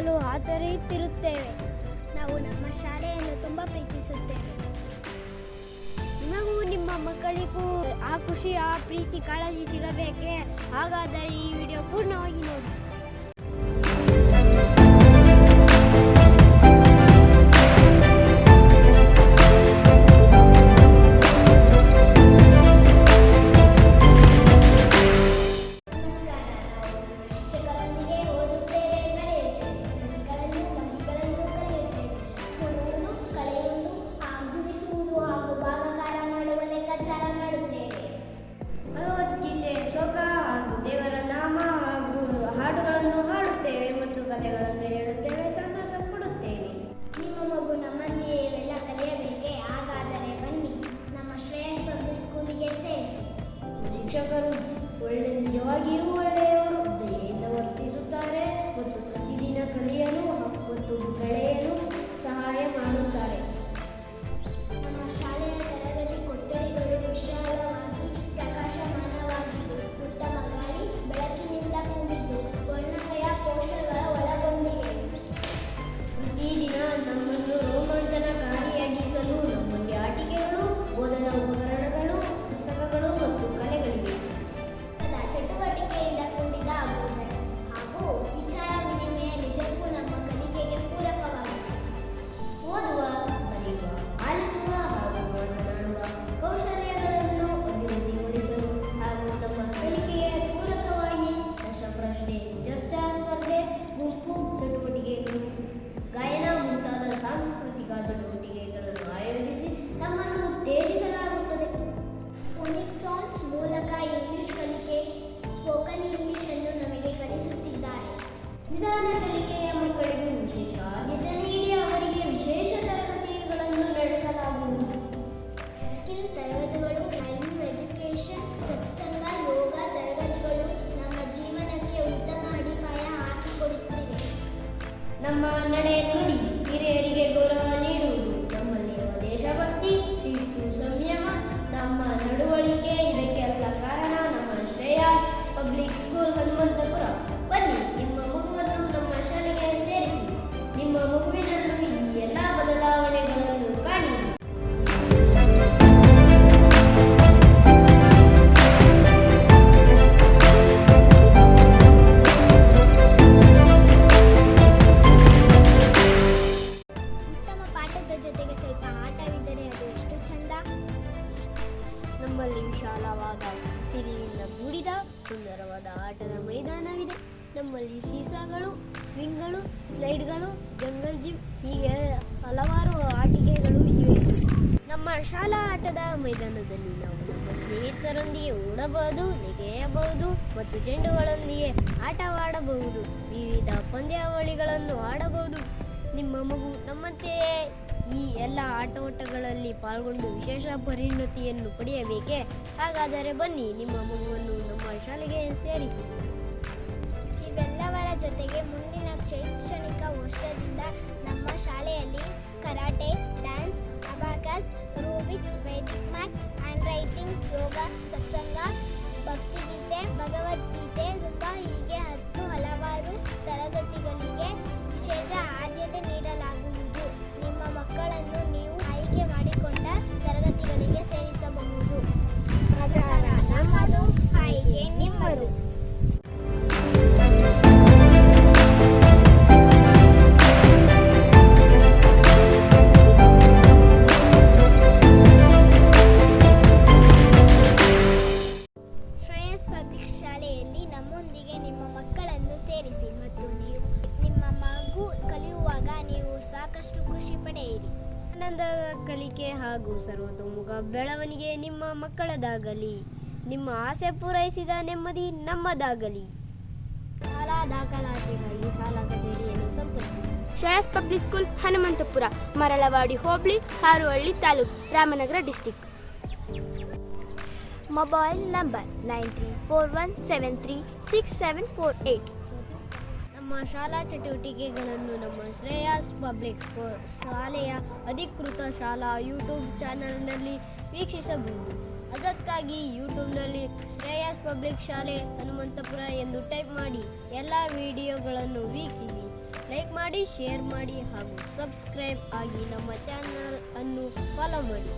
ಶಾಲೆಗೆ ಹೋಗಲು ಆತರಿಯುತ್ತಿರುತ್ತೇವೆ ನಾವು ನಮ್ಮ ಶಾಲೆಯನ್ನು ತುಂಬ ಪ್ರೀತಿಸುತ್ತೇವೆ. ನಿಮಗೂ ನಿಮ್ಮ ಮಕ್ಕಳಿಗೂ ಆ ಖುಷಿ, ಆ ಪ್ರೀತಿ ಕಾಳಜಿ ಸಿಗಬೇಕೆ? ಹಾಗಾದರೆ ಈ ವಿಡಿಯೋ ಪೂರ್ಣವಾಗಿ ನೋಡಿ. ಹಾಡುಗಳನ್ನು ಹಾಡುತ್ತೇವೆ ಮತ್ತು ಕಥೆಗಳನ್ನು ಹೇಳುತ್ತೇವೆ ಸಂತೋಷ ಪಡುತ್ತೇವೆ ನಿಮ್ಮ ಮಗು ನಮ್ಮಂತೆಯೇ ಇವೆಲ್ಲ ಕಲಿಯಬೇಕೆ? ಹಾಗಾದರೆ ಬನ್ನಿ, ನಮ್ಮ ಶ್ರೇಯಸ್ ಪಬ್ಲಿಕ್ ಸ್ಕೂಲಿಗೆ ಸೇರಿಸಿ. ಶಿಕ್ಷಕರು ಒಳ್ಳೆ, ನಿಜವಾಗಿಯೂ ಒಳ್ಳೆಯವರು. ದಯೆಯಿಂದ ವರ್ತಿಸುತ್ತಾರೆ ಮತ್ತು ಪ್ರತಿದಿನ ಕಲಿಯಲು ಮತ್ತು ಬೆಳೆಯಲು ಸಹಾಯ ಮಾಡುತ್ತಾರೆ. ನಮ್ಮ ನಮ್ಮಲ್ಲಿ ಸೀಸಾಗಳು, ಸ್ವಿಂಗ್ಗಳು, ಸ್ಲೈಡ್ಗಳು, ಜಂಗಲ್ ಜಿಮ್ ಹೀಗೆ ಹಲವಾರು ಆಟಿಕೆಗಳು ಇವೆ. ನಮ್ಮ ಶಾಲಾ ಆಟದ ಮೈದಾನದಲ್ಲಿ ನಾವು ನಮ್ಮ ಸ್ನೇಹಿತರೊಂದಿಗೆ ಓಡಬಹುದು, ನೆಗೆಯಬಹುದು ಮತ್ತು ಚೆಂಡುಗಳೊಂದಿಗೆ ಆಟವಾಡಬಹುದು. ವಿವಿಧ ಪಂದ್ಯಾವಳಿಗಳನ್ನು ಆಡಬಹುದು. ನಿಮ್ಮ ಮಗು ನಮ್ಮಂತೆಯೇ ಈ ಎಲ್ಲ ಆಟೋಟಗಳಲ್ಲಿ ಪಾಲ್ಗೊಂಡು ವಿಶೇಷ ಪರಿಣತಿಯನ್ನು ಪಡೆಯಬೇಕೇ? ಹಾಗಾದರೆ ಬನ್ನಿ, ನಿಮ್ಮ ಮಗುವನ್ನು ನಮ್ಮ ಶಾಲೆಗೆ ಸೇರಿಸಿ. ಜೊತೆಗೆ ಮುಂದಿನ ಶೈಕ್ಷಣಿಕ ವರ್ಷದಿಂದ ನಮ್ಮ ಶಾಲೆಯಲ್ಲಿ karate, dance, abacus, Rubik's, Vedic maths, handwriting, yoga, ಸತ್ಸಂಗ, ಭಕ್ತಿಗೀತೆ, ಭಗವದ್ಗೀತೆ ಸುಖ ಹೀಗೆ ಹತ್ತು ಹಲವಾರು ತರಗತಿಗಳಿಗೆ ವಿಶೇಷ ಆದ್ಯತೆ ನೀಡಲಾಗುವುದು. ನಿಮ್ಮ ಮಕ್ಕಳನ್ನು ನೀವು ಆಯ್ಕೆ ಮಾಡಿಕೊಂಡ ಆನಂದದ ಕಲಿಕೆ ಹಾಗೂ ಸರ್ವತೋಮುಖ ಬೆಳವಣಿಗೆ ನಿಮ್ಮ ಮಕ್ಕಳದಾಗಲಿ. ನಿಮ್ಮ ಆಸೆ ಪೂರೈಸಿದ ನೆಮ್ಮದಿ ನಮ್ಮದಾಗಲಿ. ಶಾಲಾ ದಾಖಲಾತಿಗಾಗಿ ಶಾಲಾ ಕಚೇರಿಯನ್ನು ಸಂಪರ್ಕಿಸಿ. ಶ್ರೇಯಸ್ ಪಬ್ಲಿಕ್ ಸ್ಕೂಲ್, ಹನುಮಂತಪುರ, ಮರಳವಾಡಿ ಹೋಬಳಿ, Harohalli taluk, Ramanagara district. Mobile number nine three four one seven three six seven four eight ನಮ್ಮ ಶಾಲಾ ಚಟುವಟಿಕೆಗಳನ್ನು ನಮ್ಮ ಶ್ರೇಯಾಸ್ ಪಬ್ಲಿಕ್ ಸ್ಕೂಲ್ ಶಾಲೆಯ ಅಧಿಕೃತ ಶಾಲಾ ಯೂಟ್ಯೂಬ್ ಚಾನೆಲ್ನಲ್ಲಿ ವೀಕ್ಷಿಸಬಹುದು. ಅದಕ್ಕಾಗಿ ಯೂಟ್ಯೂಬ್ನಲ್ಲಿ ಶ್ರೇಯಸ್ ಪಬ್ಲಿಕ್ ಶಾಲೆ ಹನುಮಂತಪುರ ಎಂದು ಟೈಪ್ ಮಾಡಿ ಎಲ್ಲ ವಿಡಿಯೋಗಳನ್ನು ವೀಕ್ಷಿಸಿ. ಲೈಕ್ ಮಾಡಿ, ಶೇರ್ ಮಾಡಿ ಹಾಗೂ ಸಬ್ಸ್ಕ್ರೈಬ್ ಆಗಿ ನಮ್ಮ ಚಾನಲ್ ಅನ್ನು ಫಾಲೋ ಮಾಡಿ.